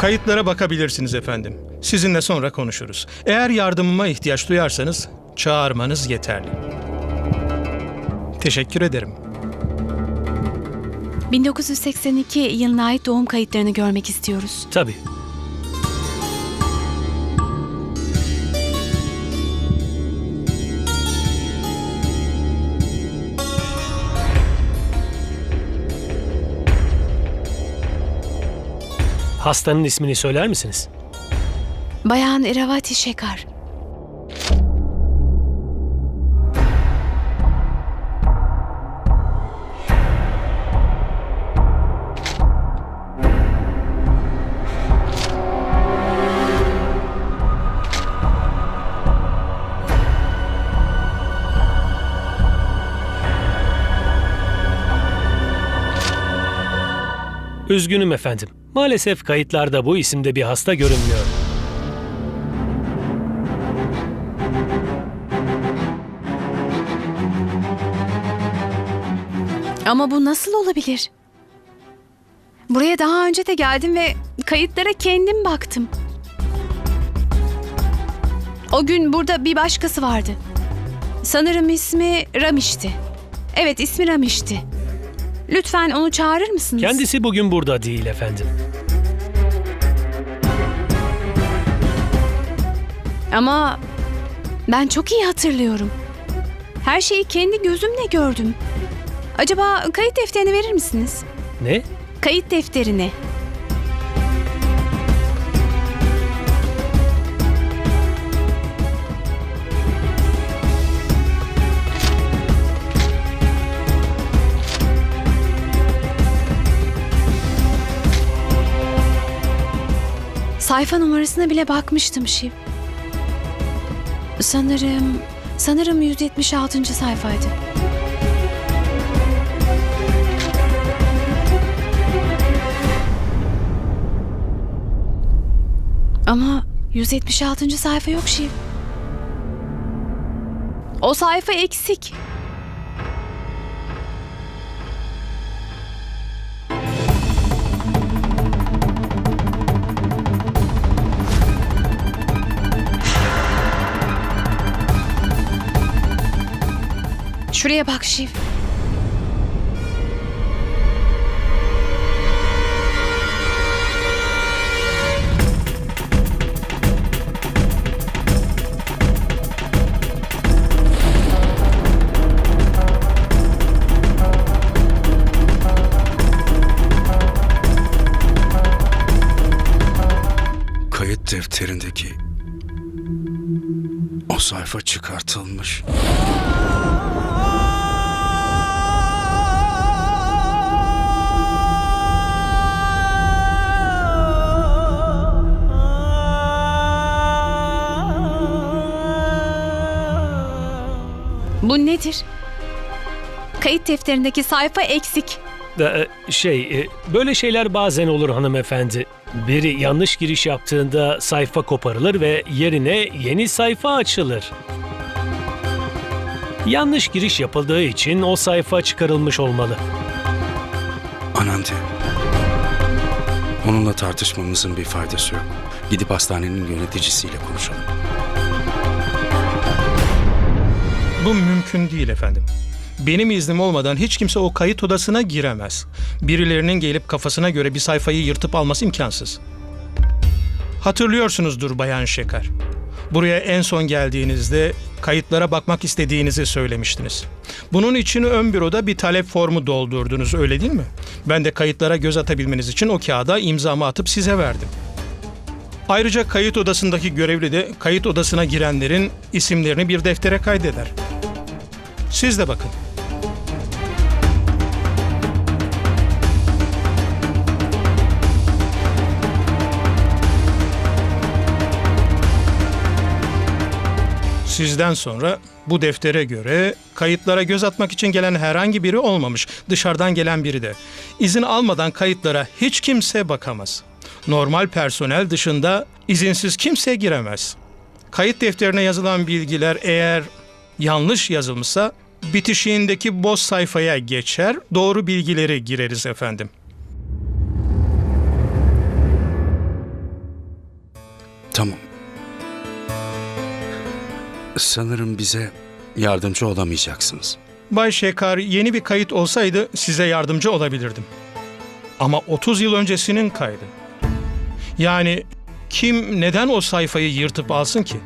Kayıtlara bakabilirsiniz efendim. Sizinle sonra konuşuruz. Eğer yardımıma ihtiyaç duyarsanız çağırmanız yeterli. Teşekkür ederim. 1982 yılına ait doğum kayıtlarını görmek istiyoruz. Tabii. Hastanın ismini söyler misiniz? Bayan Iravati Şekar. Üzgünüm efendim. Maalesef kayıtlarda bu isimde bir hasta görünmüyor. Ama bu nasıl olabilir? Buraya daha önce de geldim ve kayıtlara kendim baktım. O gün burada bir başkası vardı. Sanırım ismi Ramiş'ti. Evet ismi Ramiş'ti. Lütfen onu çağırır mısınız? Kendisi bugün burada değil efendim. Ama ben çok iyi hatırlıyorum. Her şeyi kendi gözümle gördüm. Acaba kayıt defterini verir misiniz? Ne? Kayıt defterini. Sayfa numarasına bile bakmıştım Şiv. Sanırım, sanırım 176. sayfaydı. Ama 176. sayfa yok Şiv. O sayfa eksik. Şuraya bak Şiv. Kayıt defterindeki o sayfa çıkartılmış. Nedir? Kayıt defterindeki sayfa eksik. Da, e, şey, e, böyle şeyler bazen olur hanımefendi. Biri yanlış giriş yaptığında sayfa koparılır ve yerine yeni sayfa açılır. Yanlış giriş yapıldığı için o sayfa çıkarılmış olmalı. Anandi. Onunla tartışmamızın bir faydası yok. Gidip hastanenin yöneticisiyle konuşalım. Bu mümkün değil efendim. Benim iznim olmadan hiç kimse o kayıt odasına giremez. Birilerinin gelip kafasına göre bir sayfayı yırtıp alması imkansız. Hatırlıyorsunuzdur Bayan Şeker. Buraya en son geldiğinizde kayıtlara bakmak istediğinizi söylemiştiniz. Bunun için ön büroda bir talep formu doldurdunuz öyle değil mi? Ben de kayıtlara göz atabilmeniz için o kağıda imzamı atıp size verdim. Ayrıca kayıt odasındaki görevli de kayıt odasına girenlerin isimlerini bir deftere kaydeder. Siz de bakın. Sizden sonra bu deftere göre kayıtlara göz atmak için gelen herhangi biri olmamış. Dışarıdan gelen biri de. İzin almadan kayıtlara hiç kimse bakamaz. Normal personel dışında izinsiz kimse giremez. Kayıt defterine yazılan bilgiler eğer yanlış yazılmışsa bitişiğindeki boş sayfaya geçer, doğru bilgileri gireriz efendim. Tamam. Sanırım bize yardımcı olamayacaksınız. Bay Şekar yeni bir kayıt olsaydı size yardımcı olabilirdim. Ama 30 yıl öncesinin kaydı. Yani kim neden o sayfayı yırtıp alsın ki?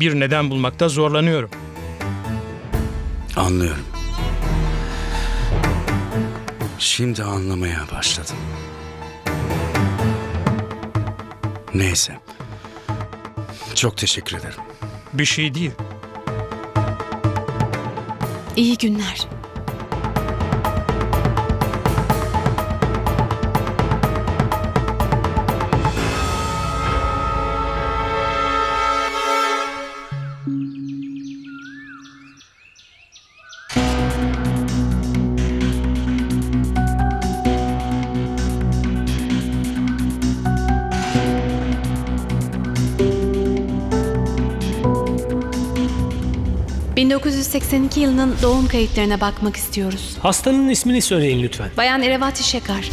Bir neden bulmakta zorlanıyorum. Anlıyorum. Şimdi anlamaya başladım. Neyse. Çok teşekkür ederim. Bir şey değil. İyi günler. ...1982 yılının doğum kayıtlarına bakmak istiyoruz. Hastanın ismini söyleyin lütfen. Bayan Erevati Şekar.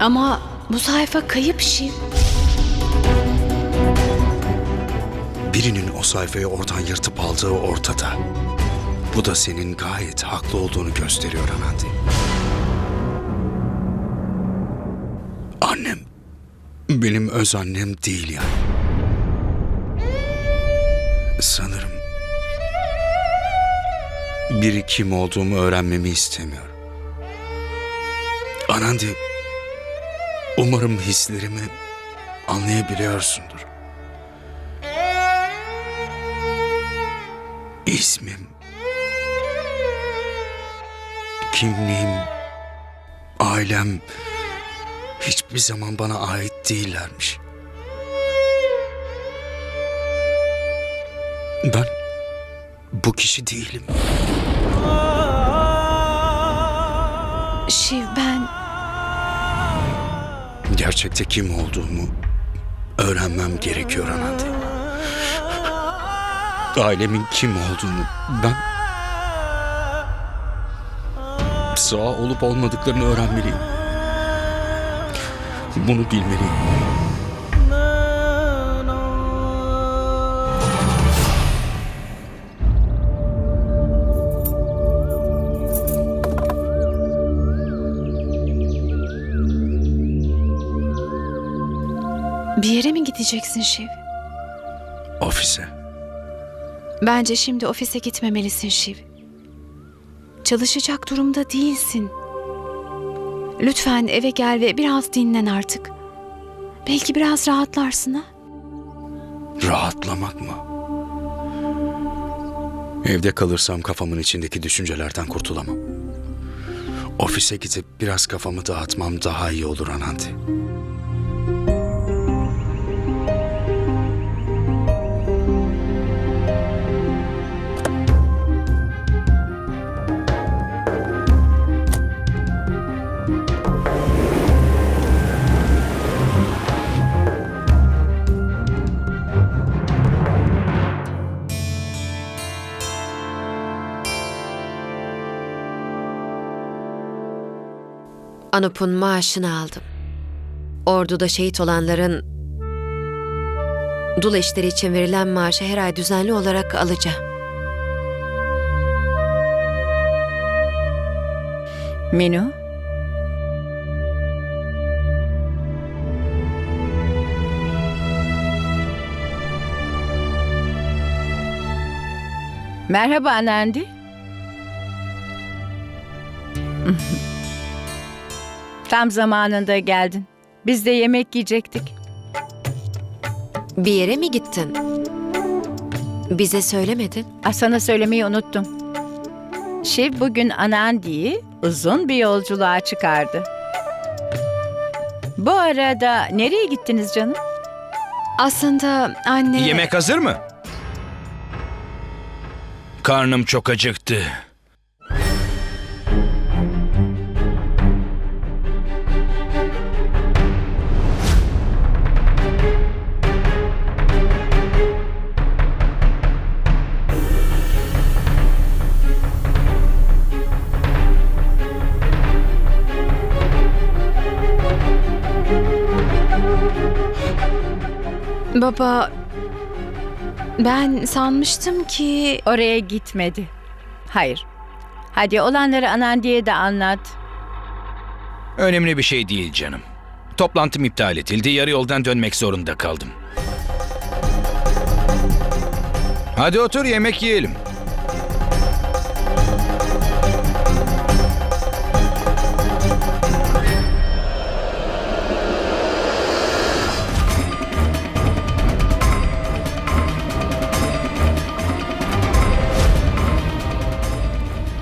Ama bu sayfa kayıp Şiv. Birinin o sayfayı oradan yırtıp aldığı ortada. Bu da senin gayet haklı olduğunu gösteriyor Anandi. Benim öz annem değil yani. Sanırım biri kim olduğumu öğrenmemi istemiyor. Anandi, umarım hislerimi anlayabiliyorsundur. İsmim, kimliğim, ailem hiçbir zaman bana ait değillermiş. Ben bu kişi değilim. Şiv ben... Gerçekte kim olduğumu öğrenmem gerekiyor Anandi. Ailemin kim olduğunu ben sağ olup olmadıklarını öğrenmeliyim. Bunu bilmeliyim. Bir yere mi gideceksin Şiv? Ofise. Bence şimdi ofise gitmemelisin Şiv. Çalışacak durumda değilsin. Lütfen eve gel ve biraz dinlen artık. Belki biraz rahatlarsın ha? Rahatlamak mı? Evde kalırsam kafamın içindeki düşüncelerden kurtulamam. Ofise gidip biraz kafamı dağıtmam daha iyi olur Anandi. Anup'un maaşını aldım. Orduda şehit olanların dul eşleri için verilen maaşı her ay düzenli olarak alacağım. Minu? Merhaba Anandi. Tam zamanında geldin. Biz de yemek yiyecektik. Bir yere mi gittin? Bize söylemedin. Ah, sana söylemeyi unuttum. Şiv bugün Anandi'yi uzun bir yolculuğa çıkardı. Bu arada nereye gittiniz canım? Aslında anne... Yemek hazır mı? Karnım çok acıktı. Baba, ben sanmıştım ki... Oraya gitmedi. Hayır. Hadi olanları Anandi'ye de anlat. Önemli bir şey değil canım. Toplantım iptal edildi. Yarı yoldan dönmek zorunda kaldım. Hadi otur yemek yiyelim.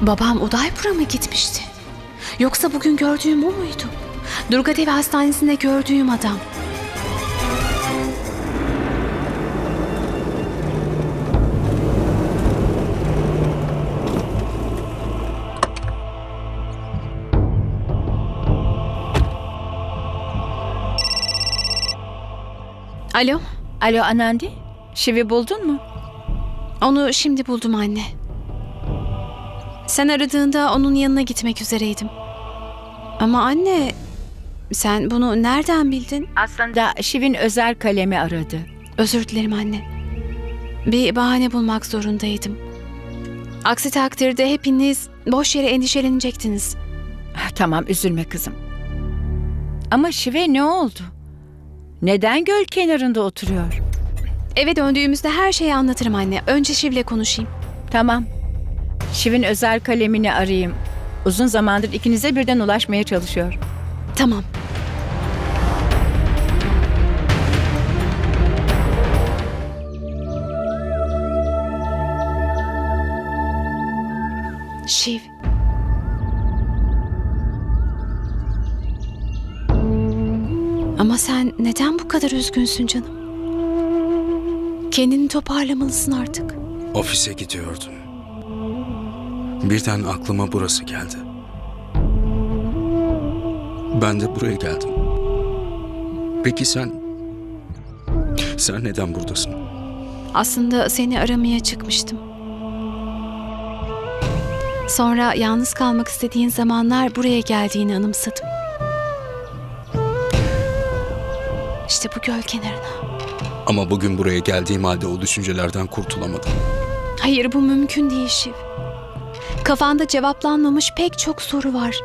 Babam Udaipur'a mı gitmişti? Yoksa bugün gördüğüm o muydu? Durgadevi Hastanesi'nde gördüğüm adam. Alo, Alo Anandi, Şivi buldun mu? onu şimdi buldum anne. Sen aradığında onun yanına gitmek üzereydim. Ama anne, sen bunu nereden bildin? Aslında Şiv'in özel kalemi aradı. Özür dilerim anne. Bir bahane bulmak zorundaydım. Aksi takdirde hepiniz boş yere endişelenecektiniz. Ah, Tamam üzülme kızım. Ama Şive ne oldu? Neden göl kenarında oturuyor? Eve döndüğümüzde her şeyi anlatırım anne. Önce Şiv'le konuşayım. Tamam. Şiv'in özel kalemini arayayım. Uzun zamandır ikinize birden ulaşmaya çalışıyor. Tamam. Şiv. Ama sen neden bu kadar üzgünsün canım? Kendini toparlamalısın artık. Ofise gidiyordum. Birden aklıma burası geldi. Ben de buraya geldim. Peki sen... Sen neden buradasın? Aslında seni aramaya çıkmıştım. Sonra yalnız kalmak istediğin zamanlar buraya geldiğini anımsadım. İşte bu göl kenarına. Ama bugün buraya geldiğim halde o düşüncelerden kurtulamadım. Hayır bu mümkün değil Şiv. Kafanda cevaplanmamış pek çok soru var.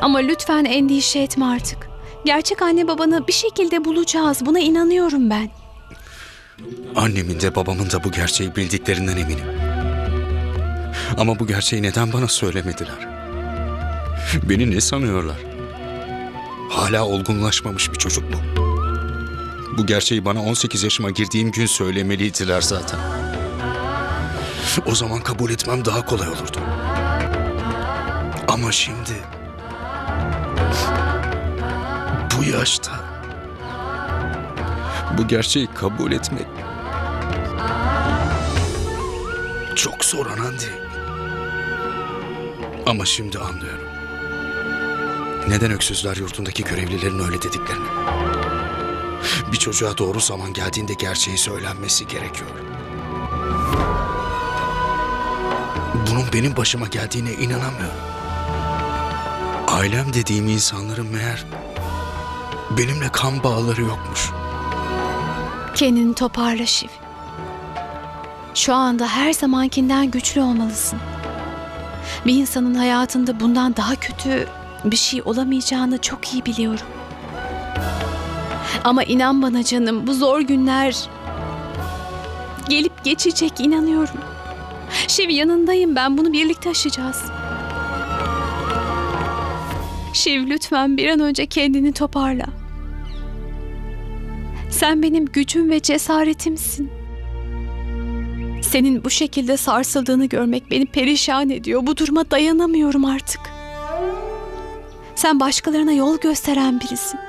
Ama lütfen endişe etme artık. Gerçek anne babanı bir şekilde bulacağız. Buna inanıyorum ben. Annemin de babamın da bu gerçeği bildiklerinden eminim. Ama bu gerçeği neden bana söylemediler? Beni ne sanıyorlar? Hala olgunlaşmamış bir çocuk mu? Bu gerçeği bana 18 yaşıma girdiğim gün söylemeliydiler zaten. O zaman kabul etmem daha kolay olurdu. Ama şimdi... Bu yaşta... Bu gerçeği kabul etmek çok zor Anandi. Ama şimdi anlıyorum. Neden öksüzler yurdundaki görevlilerin öyle dediklerini. Bir çocuğa doğru zaman geldiğinde gerçeği söylenmesi gerekiyor. Bunun benim başıma geldiğine inanamıyorum. Ailem dediğim insanların meğer benimle kan bağları yokmuş. Kendini toparla Şiv. Şu anda her zamankinden güçlü olmalısın. Bir insanın hayatında bundan daha kötü bir şey olamayacağını çok iyi biliyorum. Ama inan bana canım bu zor günler gelip geçecek inanıyorum. Şiv yanındayım ben bunu birlikte aşacağız. Şiv lütfen bir an önce kendini toparla. Sen benim gücüm ve cesaretimsin. Senin bu şekilde sarsıldığını görmek beni perişan ediyor. Bu duruma dayanamıyorum artık. Sen başkalarına yol gösteren birisin.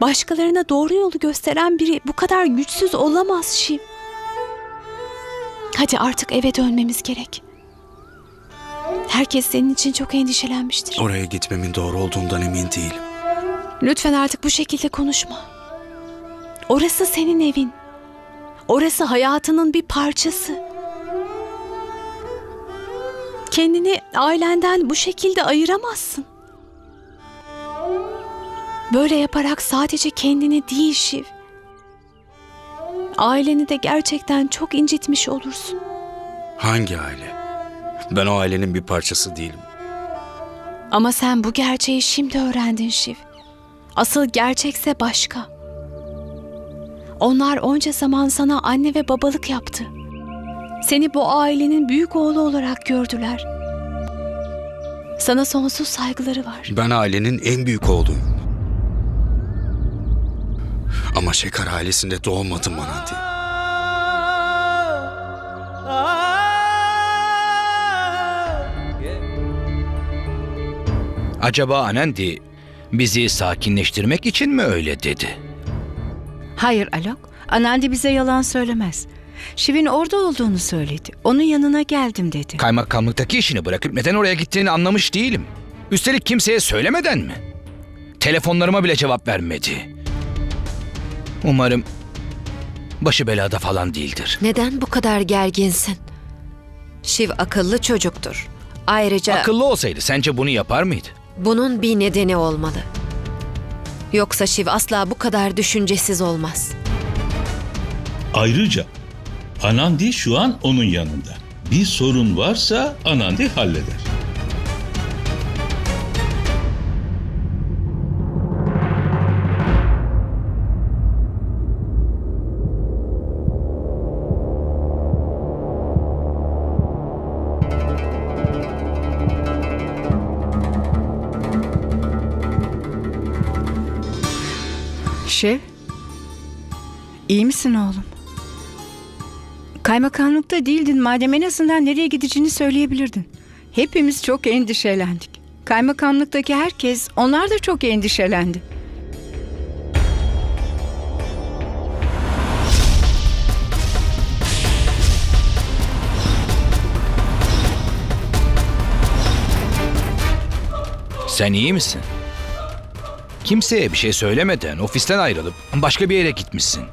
Başkalarına doğru yolu gösteren biri bu kadar güçsüz olamaz Şiv. Hadi artık eve dönmemiz gerek. Herkes senin için çok endişelenmiştir. Oraya gitmemin doğru olduğundan emin değilim. Lütfen artık bu şekilde konuşma. Orası senin evin. Orası hayatının bir parçası. Kendini ailenden bu şekilde ayıramazsın. Böyle yaparak sadece kendini değil Şiv. Aileni de gerçekten çok incitmiş olursun. Hangi aile? Ben o ailenin bir parçası değilim. Ama sen bu gerçeği şimdi öğrendin Şiv. Asıl gerçekse başka. Onlar onca zaman sana anne ve babalık yaptı. Seni bu ailenin büyük oğlu olarak gördüler. Sana sonsuz saygıları var. Ben ailenin en büyük oğluyum. Ama Şekar ailesinde doğmadım Manandi. Acaba Anandi bizi sakinleştirmek için mi öyle dedi? Hayır Alok, Anandi bize yalan söylemez. Şiv'in orada olduğunu söyledi. Onun yanına geldim dedi. Kaymakamlıktaki işini bırakıp neden oraya gittiğini anlamış değilim. Üstelik kimseye söylemeden mi? Telefonlarıma bile cevap vermedi. Umarım başı belada falan değildir. Neden bu kadar gerginsin? Şiv akıllı çocuktur. Ayrıca Akıllı olsaydı sence bunu yapar mıydı? bunun bir nedeni olmalı. Yoksa Şiv asla bu kadar düşüncesiz olmaz. Ayrıca Anandi şu an onun yanında. Bir sorun varsa Anandi halleder. Şiv, iyi misin oğlum? Kaymakamlıkta değildin madem en azından nereye gideceğini söyleyebilirdin. Hepimiz çok endişelendik. Kaymakamlıktaki herkes, onlar da çok endişelendi. Sen iyi misin? Kimseye bir şey söylemeden ofisten ayrılıp başka bir yere gitmişsin.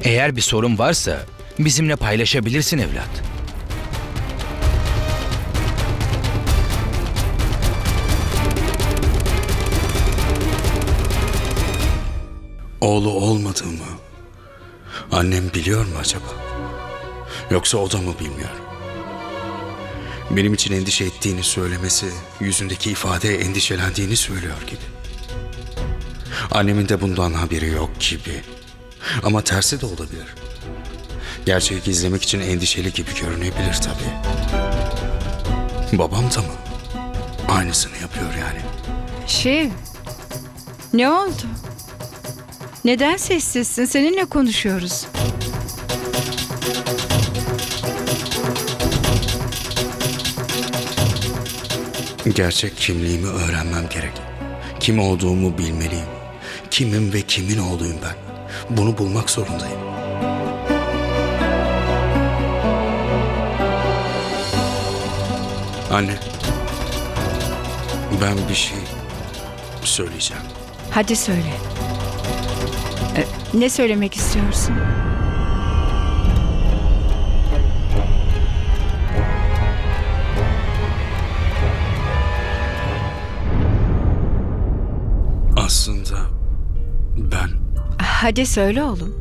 Eğer bir sorun varsa bizimle paylaşabilirsin evlat. Oğlu olmadığımı annem biliyor mu acaba? Yoksa o da mı bilmiyor? Benim için endişe ettiğini söylemesi, yüzündeki ifade endişelendiğini söylüyor gibi. Annemin de bundan haberi yok gibi. Ama tersi de olabilir. Gerçeği gizlemek için endişeli gibi görünebilir tabii. Babam da mı? Aynısını yapıyor yani. Şiv, ne oldu? Neden sessizsin? Seninle konuşuyoruz. Gerçek kimliğimi öğrenmem gerek. Kim olduğumu bilmeliyim. Kimim ve kimin oğluyum ben. Bunu bulmak zorundayım. Anne. Ben bir şey söyleyeceğim. Hadi söyle. Ee, ne söylemek istiyorsun? Hadi söyle oğlum.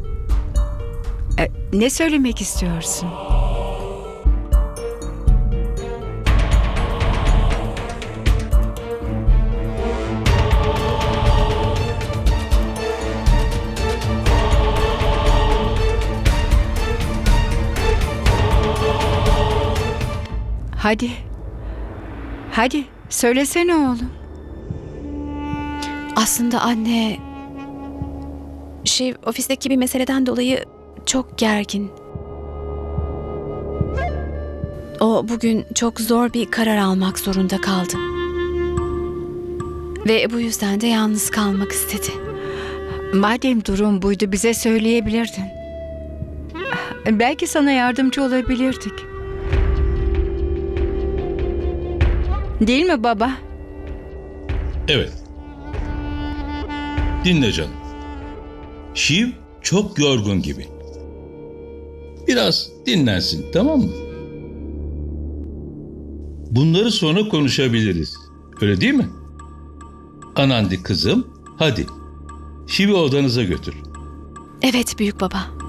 Ee, ne söylemek istiyorsun? Hadi. Hadi söylesene oğlum. Aslında anne... Şey, ofisteki bir meseleden dolayı çok gergin. O bugün çok zor bir karar almak zorunda kaldı. Ve bu yüzden de yalnız kalmak istedi. Madem durum buydu bize söyleyebilirdin. Belki sana yardımcı olabilirdik. Değil mi baba? Evet. Dinle canım. Şiv çok yorgun gibi. Biraz dinlensin tamam mı? Bunları sonra konuşabiliriz. Öyle değil mi? Anandi kızım, hadi. Şivi odanıza götür. Evet büyük baba.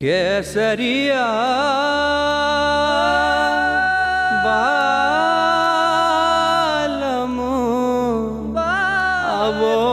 ¿Qué sería?